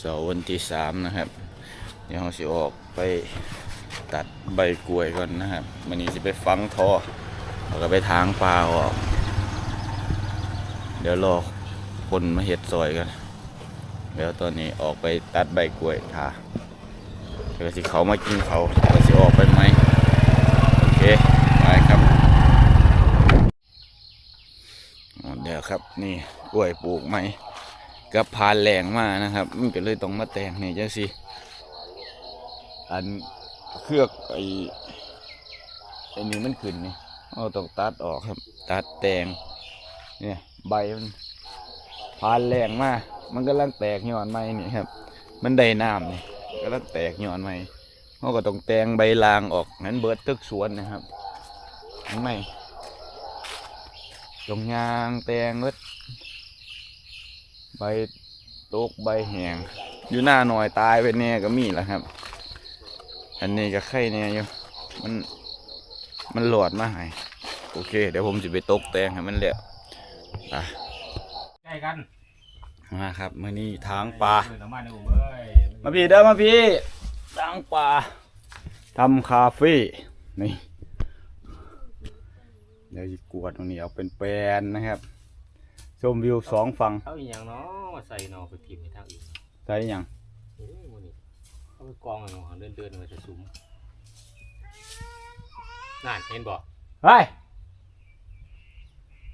เสาร์วันที่สามนะครับ เดี๋ยวเราสิออกไปตัดใบกล้วยก่อนนะครับมันนี้จะไปฟังทอแล้วก็ไปทางปลาออก เดี๋ยวรอคนมาเห็ดซอยกันเดี๋ยวตอนนี้ออกไปตัดใบกล้วยทาเดี๋ยวสิเขามากินเขาเดี๋ยวสิออกไปไหมโอเคไปครับเดี๋ยวครับนี่กล้วยปลูกไหม กับพานแหลงมานะครับ มันก็เลยต้องมาแต่งนี่ยจังสิอันเครือกไอ้ไอ้นี่มันขึ้นนี่เราต้องตัดออกครับ ตัดแต่งเนี่ยใบมันพานแหลงมามันกำลังแตกยอดใหม่นี่ครับ มันได้น้ำนี่กำลังแตกยอดใหม่เราก็ต้องแตงใบลางออกนั้นเบิดตึกสวนนะครับข้างในตรงยางแตงเบิด ใบตกใบแหงอยู่หน้าหน่อยตายไปแน่ก็มีแหละครับ อันนี้ก็ไข่แน่อยู่มันมันหลอดมาใหายโอเค เดี๋ยวผมจะไปตกแตงให้มันแล้วไปใกล้กันมาครับมื่อนี้ทางปลาเออน้ำมันนะผมเอ้ยมาพี่เด้อมาพี่ทางปลาทำคาเฟ่นี่เดี๋ยวจะกวดตรงนี้เอาเป็นแปลนนะครับ ชมวิวสองฝั่งเอาอีกอย่างเนาะมาใส่เนาะไปทิมในทางอื่นใช่ยังโอ้ยวันนี้เอาไปกองเอาเนาะเดินเดินๆมาจะซุ้มนั่นเห็นบ่เฮ้ย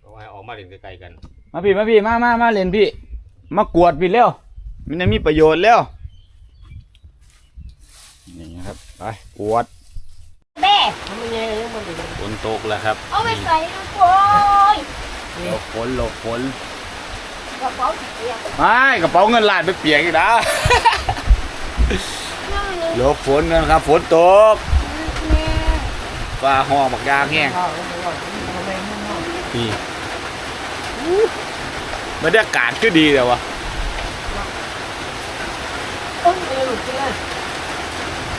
เอาไว้ออกมาเล่นไกลๆกัน มาพี่มาพี่มามามาเล่นพี่ มากวดพี่เร็วมันจะมีประโยชน์แล้วนี่นะครับไปกวดแม่ฝนตกแล้วครับ เอาไปใส่ลูกโป่ยหลบ ฝนหลบฝนกระเป๋าสีเขียวไม่กระเป๋าเงินลาดไปเปียกอีกนะนั่งเลยหลบฝนกันครับฝนตกแม่ฟ้าห้องบักยางแห้งนี่บรรยากาศก็ดีแต่วะต้นเดียวเลย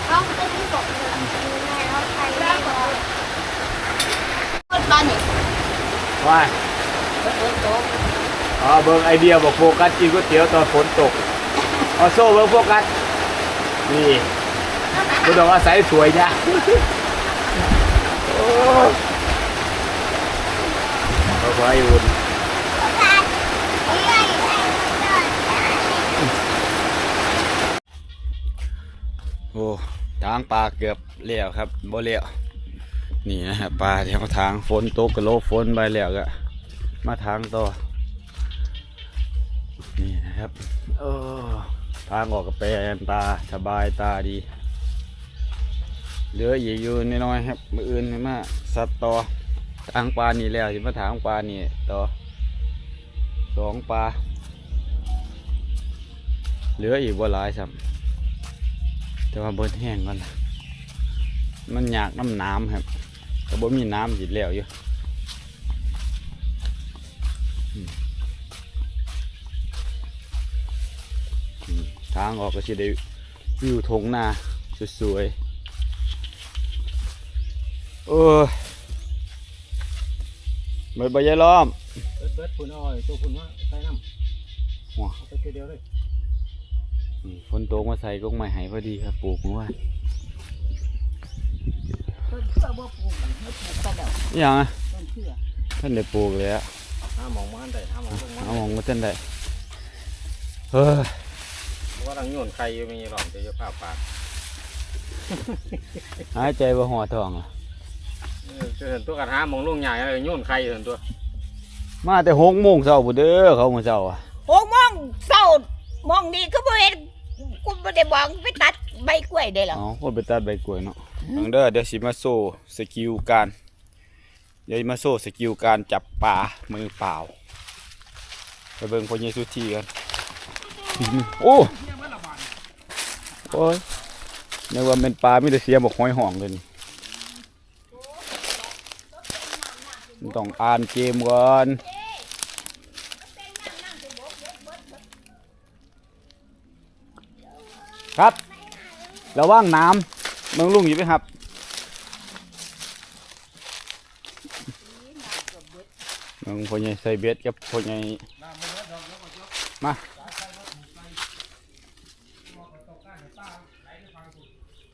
เอาต้นที่ตกเลยแม่เอาใครแม่บอกต้นบ้านเนี่ยว่า อ๋อเบิ่งไอเดียบอกโฟกัสกินก๋วยเตี๋ยวตอนฝนตกเอาโซ่เบิ่งโฟกัสนี่ไม่ต้องอาศัยสวยจ้ะโอ้เอาไปอุ่นโอ้ทางปลาเกือบเลี้ยวครับบ่เลี้ยวนี่นะฮะปลาที่มาทางฝนตกกระโลกฝนไปแล้วก็ มาทางต่อ นี่นะครับเออทางออกกับแปลนตาสบายตาดี เหลืออีกอยู่น้อยๆครับ มืออื่นมาสัตว์ต่อทางปลานี่แล้วจะมาทางปลานี่ต่อสองปลา เหลืออีกบ่หลายซ้ำแต่ว่าเบิดแห้งก่อน มันอยากน้ำน้ำครับก็บ่มีน้ำจิตแล้วอยู่ ทางออกก็สิได้วิวทงนาสวยๆ โอ้ยเบิดใบยายล้อม เบิดเบิดพุ่นเอาไอ้ตัวพุ่นว่าใส่น้ำว้าเอาไปทีเดียวเลยนี่ฝนตกมาใส่กงไม้ไห้พอดีครับปลูกเมื่อวานต้นเชื่อว่าปลูกไม่ปลูกกระเดาอหย่างอะต้นเชื่อท่านได้ปลูกเลยอะ ห้ามองมันได้ห้ามมองมันเอามองมาท่านได้เฮ้ยเพราะว่าทางโยนใครอยู่มีหลอมจะเยอะผ้าปาดหายใจบ่หัวท้องอะเออจะเห็นตัวกันห้ามองลุงใหญ่เลยโยนใครเห็นตัวมาแต่หกโมงเช้าบุเด้อเขาเมื่อเช้าอะโอ้มองเศร้ามองดีก็บ่เห็นกูไม่ได้บอกไปตัดใบกล้วยได้หรออ๋อคนไปตัดใบกล้วยเนาะอังเด้อเดี๋ยวสิมาโซ่สกิลการ เดี๋ยวมาโซ่สกิลการจับปลามือเปล่า ไปเบิ่งพอเยซูทีกันโอ้โอ้ยนึกว่าเป็นปลามีแต่เสียบอกห้อยห่องเลยนี่ต้องอ่านเกมก่อนครับ ระว่างน้ำเมืองลุงอยู่ไหมครับ เมือง พ่อใหญ่ใส่เบ็ดกับพ่อใหญ่มา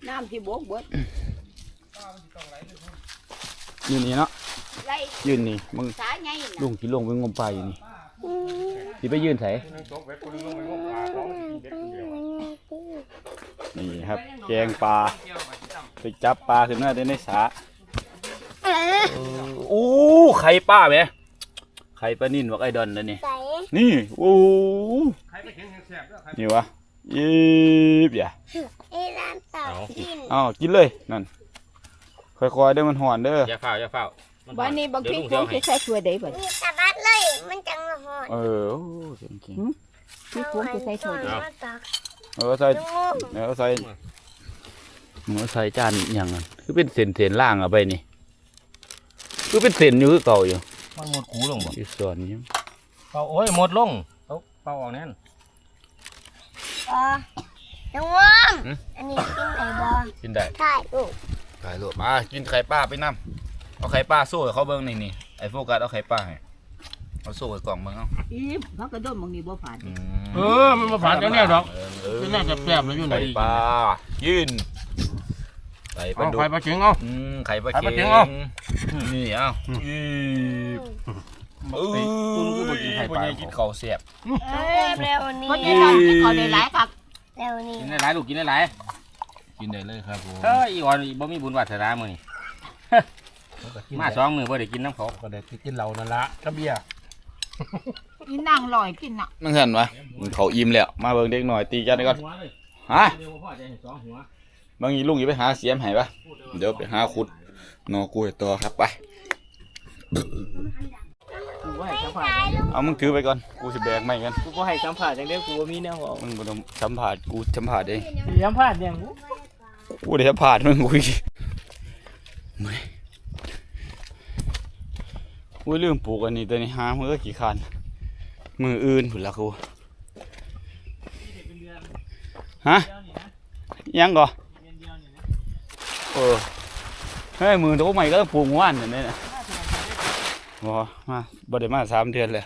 น้ำที่บกเบิดอยู่นี่เนาะไล่ยืนนี่มึงสายไงลุน่ะงกี่ลงไปงมปลาอยู่นี่สิไปยืนไสตกเบ็ดคนลงไปงมปลาของเบ็ดคนเดียวนี่ครับ แกงปลาไปจับปลาขึ้นมาได้ในสระโอ้ไข่ปลาไหม ไข่ปลานิ่นวักไอดอนแล้วนี่ ใส่นี่ โอ้ใครไปเข็งแซ่บด้วยใครนี่วะยีบอย่าไอ้ร้านเต่ากินอ้าวกินเลย นั่น ค่อยๆเด้อมันหอนเด้อ อย่าเฝ้าอย่าเฝ้ามัวันนี้บางทีเดี๋ยวคลุงเดี๋ยวให้จะใช้ถ้วยได้บ่มีตะบัดเลย มันจังหอนเออโอ้เจ๋งจริงที่คงจะใช้ถ้วยได้เอาตักเออใส่ดูเออใส่เออใส่จานอย่างนั้นคือเป็นเศษเศษล่างเอาไปนี่ คือเป็นเศษอยู่คือเก่าอยู่ มันหมดขูลงบ่อยู่ส่วนนี้เป่าโอ้ยหมดลงเอาเป่าออกแน่นอะน้องว่างหืมอันนี้กินไหนบ้างกินได้ถ่ายลูกไข่ลูกมากินไข่ปลาไปน้ำเอาไข่ปลาโซ่ให้เขาเบิ้งนี่นี่ไอ้โฟกัสเอาไข่ปลาให้เอาโซ่ไว้กล่องเบิ้งเอาอีพักกระโดดบางนี้บ่ผ่านอืมเออมันมาผ่านแล้วเนี่ยดอกเออเป็นแน่แซ่บๆเลยอยู่ไหนไข่ปลายืนไข่ปลาเอาดุไฟกปลาเข็งเอาอืมไข่ปลาไข่ปลาเค็เค็งงเอานี่เอาอืมเออคุณก็บ่กินไข่ปลาบ่ได้กินข้าวเสียบเอ้ยเร็วนี้เพราะยี่เราที่เขาได้หลายครับเร็วนี้กินได้หลายลูกกินได้หลายกินได้เลยครับผมเฮ้ยอีอ่อนบ่มีบุญวาสนามื้อนี้มาสองมื้อบ่ได้กินน้ำเขาก็ได้กินเหล้านั่นละกับเบียร์อีนางลอยกินน่ะนั่งหันวะเขาอิ่มแล้วมาเบิ่งเด็กหน่อยตีกันก่อนหัวเลยฮะ เดี๋ยวพ่อจะให้สองหัวบางทีลุงอย่าไปหาเสียมให้ปะเดี๋ยวไปหาขุดหนอกล้วยต่อครับไป กูก็ให้สัมผัสเอามึงถือไปก่อน กูสิแบกไม่กันกูก็ให้สัมผัสอย่างเดียวกูว่ามีแนวบอกมึงบ่ต้องสัมผัสกูสัมผัสเองสัมผัสอย่างกูกูได้สัมผัสมึงกูอีกเมื่อยกูลืมปลูกอันนี้ตัวนี้หามือกี่คันมืออื่นผุนละกูฮะยังก่อ เออเฮ้ยมือตัวใหม่ก็ต้องปลูกเมื่อวานเห็นไหมนะบอมาบ่ได้มาสามเดือนแล้ว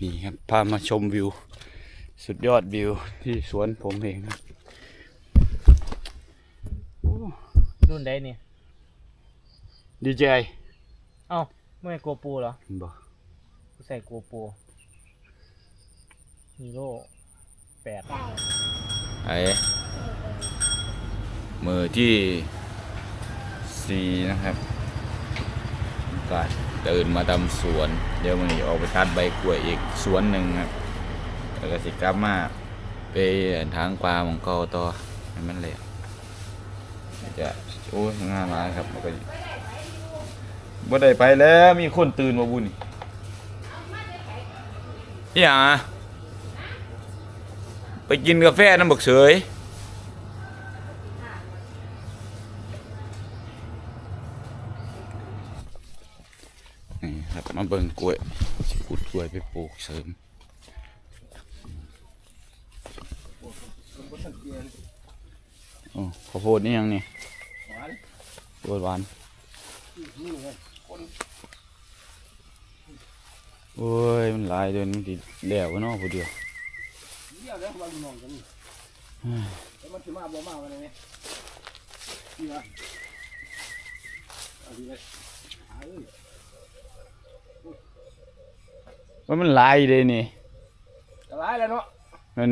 นี่ครับพามาชมวิว สุดยอดวิวที่สวนผมเองครับรุ่นใดเนี่ยดีเจไม่โกปูเหรอบ่กูใส่โกปูฮีโร่แปดไอมือที่ีนะครับก็ตื่นมาทำสวน เดี๋ยวมันนี้ออกไปตัดใบกล้วยอีกสวนหนึ่งครับแล้วก็สิกลับมาไปทางปลาของเก่าต่อให้มันเลยจะโอ้ยงานมาครับมันก็บ่ได้ไปแล้วมีคนตื่นมาบุญนี่อย่างอะไปกินกาแฟน้ำบักเสยนี่ครับมา เบิ่งกล้วยสิขุดกล้วยไปปลูกเสริมโอ้ข้าวโพดนี่ยังนี่โพดหวานโอ้ยมันลายเดือนมันติดแล้วกันเนาะผู้เดียวมันถือมาบ่มากันเลยเนี่ย ว่ามันหลายเลยนี่กระไรแล้วเนาะ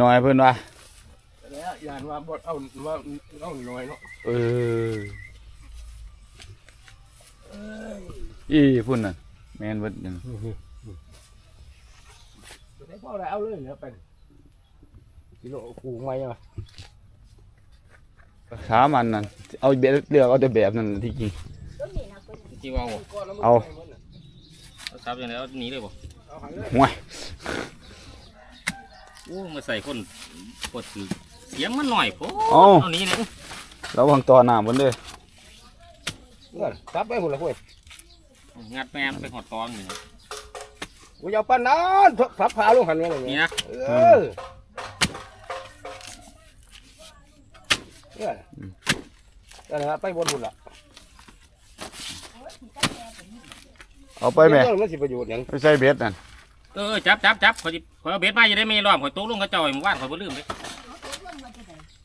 น้อยๆเพิ่นว่าแล้วยานว่าบดเอาว่าเอาหน่อยเนาะเอออีพุ่นน่ะแม่นเบิดนั่นได้พ่ออะไรเอาเลยเนี่ยเป็นกิโลกูไงอะสามอันนั่นเอาแบบเลือกเอาแต่แบบนั้นที่จริงที่ว่าบ่เอาเอาซับอย่างไรเอาหนีเลยบ่เอา หันเลยห่วยโอ้มาใส่คนกดถือเสียงมันหน่อยโพเอาเอาหนี้เลยระวังต่อหน้าเพิ่นเด้อเงินซับไปหุ่นละคุยงัดแม่มนไปหอดตอนนี่นะกูจะเอาปั้นนั้นซับพาลงหันไว้เลยนี่เนี่ยนะเออเนี่ยนั่นแหละไปบนหุ่นละเอาไปแม่เรื่องมันสิประโยชน์หยังไปใส่เบ็ดนั่น เออจับจับจับขอยสิขอยเอาเบ็ดมาจะได้ไม่รอบขอยตกลงกระจอยหมู่บ้านขอยบ่ลืมเลย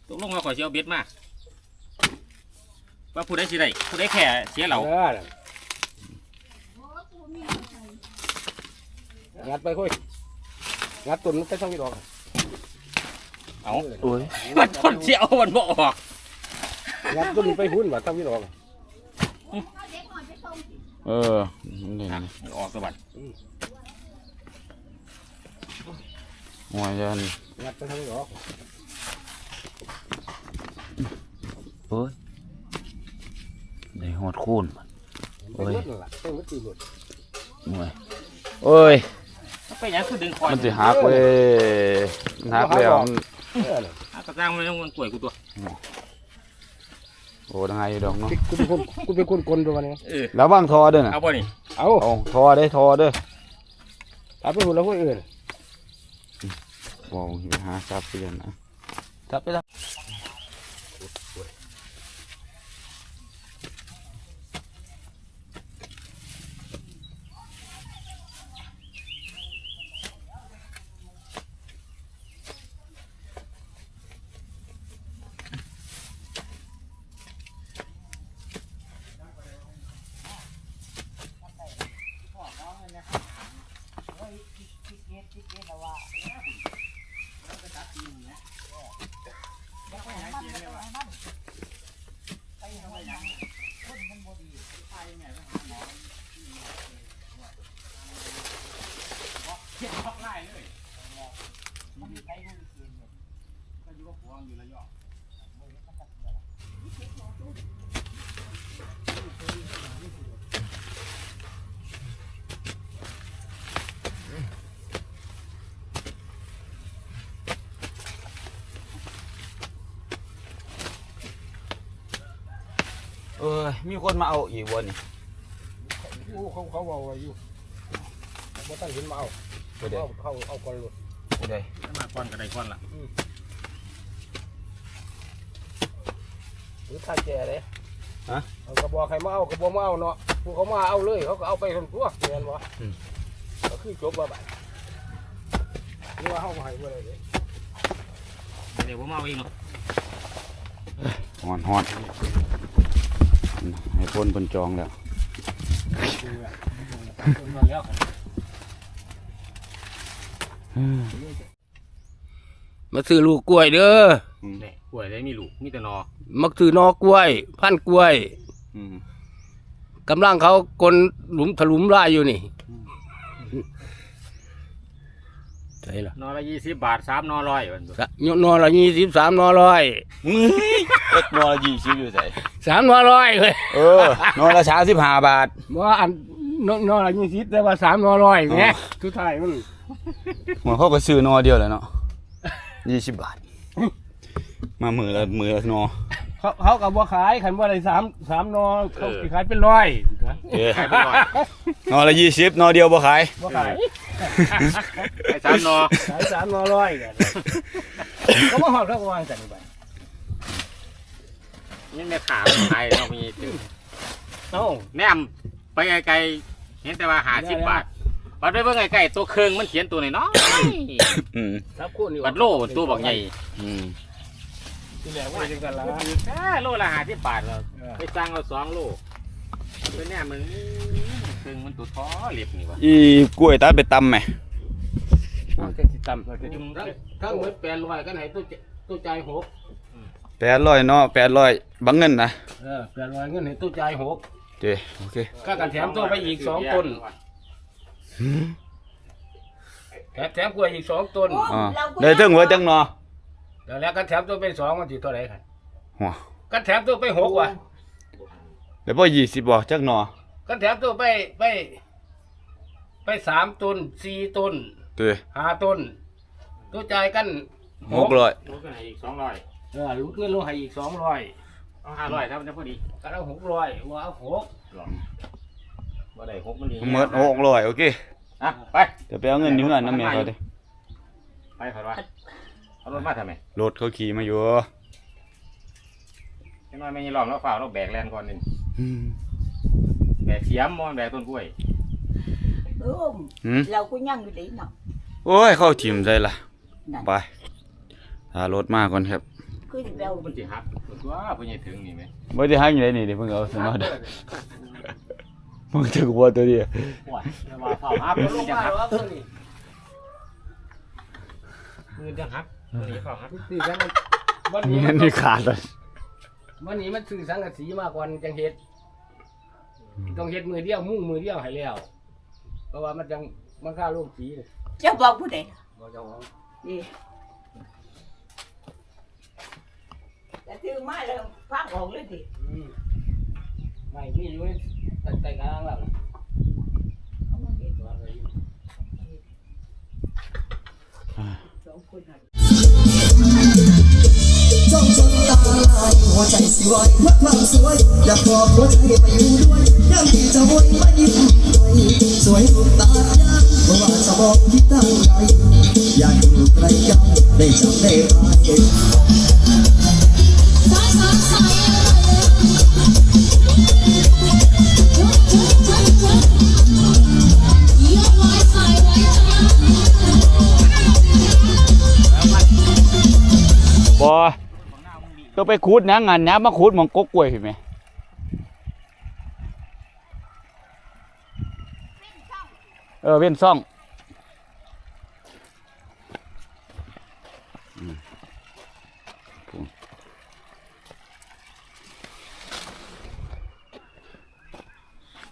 ตกลงว่าขอยสิเอาเบ็ดมาว่าผู้ใดสิได้ผู้ใดแค่เสียเหล่าเออน่ะงัดไปค่อยงัดตุนมันไปช่องที่ดอกเอาโอ้ยมันทนเสียเอามันบ่ออกงัดตุนไปหุ้นว่าช่องที่ดอกเออนี่อะมันออกสวัสด หัวยันงัดไปช่องที่ดอกโอ้ยได้หอดคูนไปรถนั่นล่ะไปรถตีรถหน่วยโอ้ยมันไปหยังคือดึงคอยมันสิหักเว้ยมันหักแล้วมันเออน่ะอะกระจ้างมันยังมันกล้วยกูตัวโอ้ทางไงอยู่ดอกเนาะกูเป็นคนกูเป็นคนกลตัวนี้เออแล้วว่างทอเด้อน่ะเอาบ่นี่เอาเอาทอได้ทอเด้อเอาไปหุ่นแล้วคนอื่น บอกไปหาซับเปลี่ยนนะซับไปแล้ว เออมีคนมาเอาอีกวันนี่อู้เขาเขาเอาไว้อยู่บ่ตั้งเห็นมาเอาไปเด้อเขาเขาเอาก่อนรถไปเด้อมาก่อนก็ได้ก่อนล่ะหรือท่าแก่เลยเอากระบอกใครมาเอากระบอกมาเอาเนาะผู้เขามาเอาเลย เขาก็เอาไปทั้งตัวเงินวะก็คือจบว่าไปนี่ว่าเขามาให้บ่ได้เลยเดี๋ยวผมเอาเองเนาะหอนหอน ให้พ่นเพิ่นจองแล้วมาแล้วมาซื้อลูกกล้วยเด้อ นี่กล้วยได้มีลูกมีแต่หนอมักซื้อนอกล้วย พันกล้วยอืมกำลังเขากลหลุมถลุมไล่อยู่นี่ ใช่ละหนอละยี่สิบบาทสามหนอร้อยวันตัวสะยนอละยี่สิบสามนอร้อยมึงเอ็ดนอละยี่สิบอยู่ใส่สามนอร้อยเลยเออนอละสามสิบห้าบาทว่าอันนนอละยี่สิบแต่ว่าสามนอร้อยอ๋อเนี่ยทุกท้ายมันเหมือนเขาก็ซื้อนอเดียวแหล้วเนาะยี่สิบบาท มามือละมือละนอเขาเขากับว่าขายขันว่าอะไรสามสามนอเขาสิขายเป็นร้อยเออขายเป็นร้อยนอละยี่สิบนอเดียวบ่ขายว่าขายขาย สามหนอขายสามนอร้อยกันเขามาหอบเขาก็วางกันไปนี่แม่ขาขายเรามีจืดเอ้าแนมไปไกลๆเห็นแต่ว่าหาสิบบาทบัดไปเบิ่งไกลๆตัวเครื่องมันเขียนตัวน้อยอืมครับคู่นี่ๆบัดโลตัวบักใหญ่อืมที่แหลกว่าจังกันละแค่โลละหาสิบบาทเราไปสั่งเราสองโลเป็นแน่มึงเครื่องมันตัวท้อเหล็บนี่วะอีกล้วยตัดไปตำไหม เอาจะติดตามทั้งทั้งหมดแปดร้อยกันไหนตัวเจตัวใจายหกแปดร้อยเนาะแปดร้อยบังเงินนะเออแปดร้อยเงินให้ตัวใจายหกเจโอเคก็กันแถมตัวไปอีกสองต้นแถมแถมกล้วยอีกสองต้นอ่าได้ถึงเว่าจังนอแล้วแล้วกันแถมตัวไปสองมันสิเท่าไหร่ครับหัวกันแถมตัวไปหกว่ะเดี๋ยวพอยี่สิบบ่จักนอกันแถมตัวไปไป ไปสามต้นสี่ต้นเต้ห้าต้นตัวใจายกันหกร้อยลดกันให้อีกสองร้อยเออลูกเงินลงให้อีกสองร้อยเอาห้าร้อยถ้ามันจะพอดีก็เอาหกร้อยว่าเอาหกบ่ได้หกมันดีหมดหกร้อยโอเคอะไปเดี๋ยวไปเอาเงินนิ้วนั่นน้ำแม่เขาดิไปขอว่าเอารถมาทำไมรถเขาขี่มาอยู่แค่น้อยไม่ยีหลอมแล้วฝ่าเราแบกแลนก่อนนึงแบกเสียมมอนแบกต้นกล้วย เออหืมเราก็ยังอยู่ดีเนาะโอ้ยเข้าทีมใจละนั่นไปหารถมาก่อนครับคือสิไปเอามันสิหักตัวเพิ่นจะถึงนี่ไหมบ่ได้หาอยู่ไหนนี่เดี๋ยวเพิ่งเอาสนอเด้อมึงถึงวัวตัวเดียวปวดว่าเผาหักเอาลมันงจะมาหักแล้วตัวนี้มือจะหักตัวนี้เผาหักสื่อสังกะวันนี่นี้มันนี่ขาดเลยวันนี้มันสื่อสังกะสีมากกว่าจังเฮ็ดต้องเฮ็ดมือเดียวมุ่งมือเดียวให้แล้ว เพราะว่ามันจังมันค่าโลกสีเลยเจ้าบอกผู้ใดบ่เจ้าของนี่แต่ถือไม้แล้วฟังออกเลยสิอืมไม่มีอยู่ในแต่แต่กลางแล้วน่ะเอามาเฮ็ดสองคนน่ะ จ้องจนตาลายหัวใจสิวายเพราะความสวยอยากบอกหัวใจไปอยู่ด้วย ได้จับได้พายบ่ต้องไปขุดนะงานน้ำมาขุดมองกกกล้วยเห็นไหมเออเว้นซ่อง อืม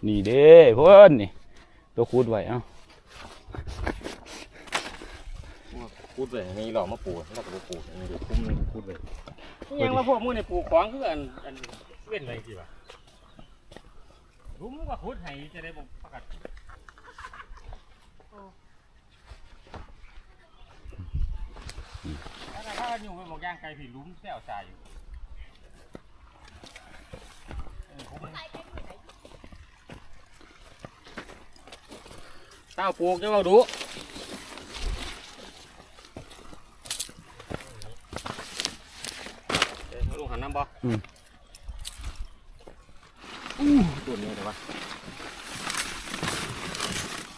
นี่เด้เพื่อนนี่ตัวขุดไว้เอ้าพูดเลยนี่หลอกมาปลูกแล้วก็ปลูกนี่เดี๋ยวคุ้มเลยพูดเลยยังมาพวกมึงในปลูกของคืออันอันเว้นอะไรสิวะรู้มึงว่าขุดให้จะได้บ่ประกาศถ้าถ้า อยู่ไปบอกย่างไก่ผิดลุ้มแซวใจอยู่เต้าปลูกจะมาดูเดี๋ยวลุงหันน้ำบ่อืม อู้ตัวนี้เดี๋ยววะ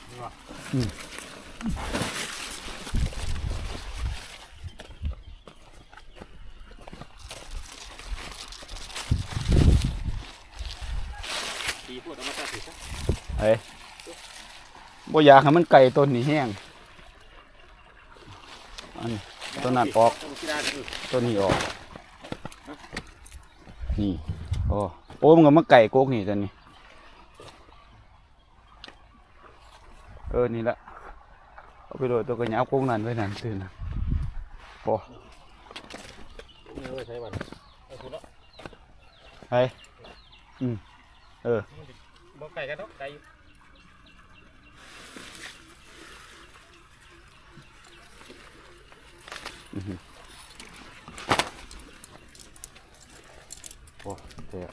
นี่วะอืม ตีพูดเอามาตัดสิซะ เอ้ย บ่อยากให้มันไก่ต้นนี้แห้งอันนี้ต้นนั้นออกต้องคิดได้คือต้นนี้ออก นี่โอ้โอ้มันก็มาไก่โกกนี่ตัวนี้ เออนี่ละเอาไปโดดตัวกระยาวโกกนั่นไว้นั่นตื่นนะโอ้นี่เอาไว้ใช้มันเอาคุณละไปอืมเออบ่ไก่กันเนาะไก่อยู่ โอ้เดี๋ยว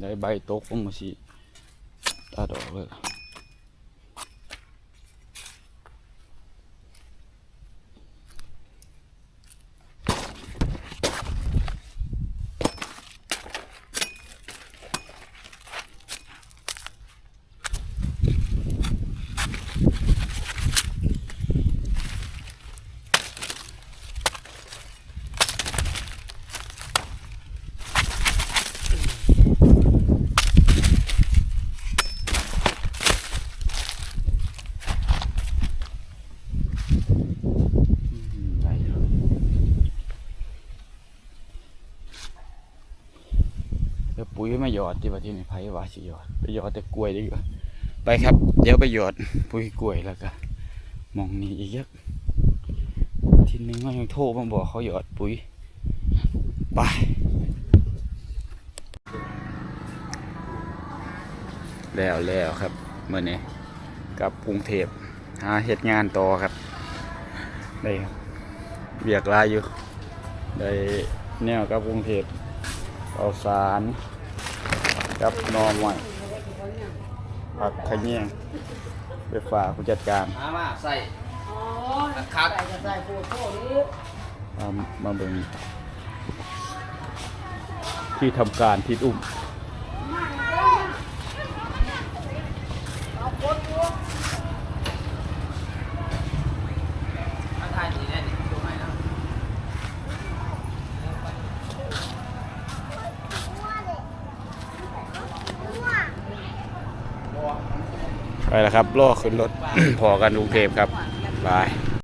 ได้ใบตกผมมาสิตัดออกเลย ปุ๋ยมาหยอดที่ว่าที่นี่ไผว่าสิหยอดไปหยอดแต่กล้วยดีกว่าไปครับ เดี๋ยวไปหยอดปุ๋ยกล้วยแล้วก็มองนี่อีกเยอะทีนึงว่ายังโทรมาบอกเขาหยอดปุ๋ยไปแล้วแล้วครับเมื่อนี้กลับกรุงเทพหาเหตุงานต่อครับได้ครับเบียกหลายอยู่ได้แนวกับกรุงเทพเอาสาร กับหนอใหม่ผักขะแยงไปฝากผู้จัดการมามาใส่ อ๋อครับ ใส่ก็ใส่โพดโพดนี้มามาเบิ่งที่ทำการทิดอุ้ม ไปแล้วครับล่อขึ้นรถ พอกันกรุงเทพครับบาย